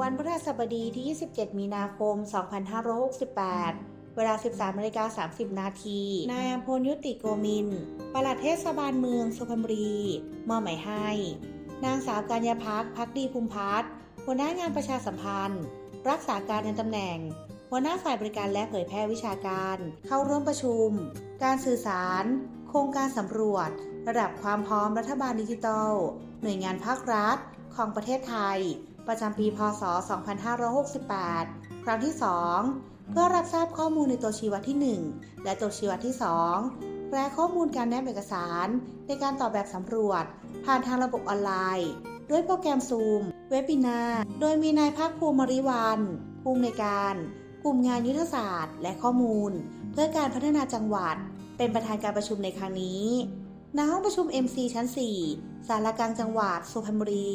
วันพฤหัสบดีที่ 27 มีนาคม 2568 เวลา 13นาฬิกา30 นาที นายอัมพลยุติโกมินปลัดเทศบาลเมืองสุพรรณบุรีมอบหมายให้ นางสาวกัญญาพักพักดีภูมิพัฒน์หัวหน้างานประชาสัมพันธ์ รักษาการในตำแหน่ง หัวหน้าฝ่ายบริการและเผยแพร่วิชาการ เข้าร่วมประชุม การสื่อสาร โครงการสำรวจ ระดับความพร้อมรัฐบาลดิจิทัล หน่วยงานภาครัฐ ของประเทศไทย ประจำปีพศ 2568 ครั้งที่ 2 เพื่อรับทราบข้อมูลในตัวชี้วัดที่ 1 และตัวชี้วัดที่ 2 และข้อมูลการแนบเอกสาร ในการตอบแบบสำรวจ ผ่านทางระบบออนไลน์ ด้วยโปรแกรมซูมเวบินาโดยมีนายภาคภูมิมริวันภูมิในการ กลุ่มงานยุทธศาสตร์ และข้อมูล เพื่อการพัฒนาจังหวัด เป็นประธานการประชุมในครั้งนี้ณห้องประชุม MC ชั้น4สารกลางจังหวัดสุพรรณบุรี